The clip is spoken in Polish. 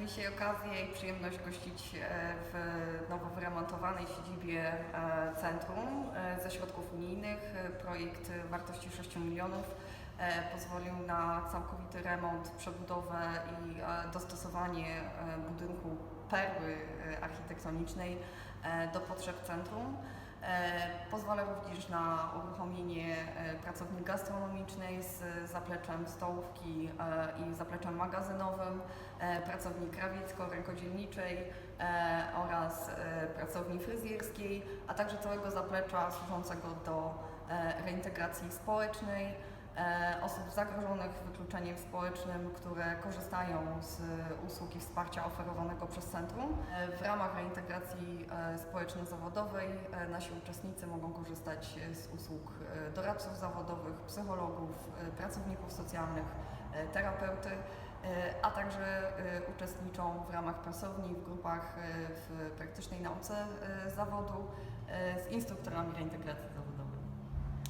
Mieliśmy dzisiaj okazję i przyjemność gościć e, w nowo wyremontowanej siedzibie e, centrum e, ze środków unijnych. Projekt wartości 6 milionów pozwolił na całkowity remont, przebudowę i dostosowanie budynku perły architektonicznej do potrzeb centrum. Pozwala również na uruchomienie e, pracowni gastronomicznej z zapleczem stołówki e, i zapleczem magazynowym, e, pracowni krawiecko-rękodzielniczej e, oraz pracowni fryzjerskiej, a także całego zaplecza służącego do reintegracji społecznej osób zagrożonych wykluczeniem społecznym, które korzystają z usług i wsparcia oferowanego przez centrum. E, W ramach reintegracji e, społeczno-zawodowej e, nasi uczestnicy mogą korzystać e, z usług e, doradców zawodowych, psychologów, e, pracowników socjalnych, e, terapeuty, e, a także e, uczestniczą w ramach pracowni w grupach e, w praktycznej nauce e, zawodu e, z instruktorami reintegracji zawodowej.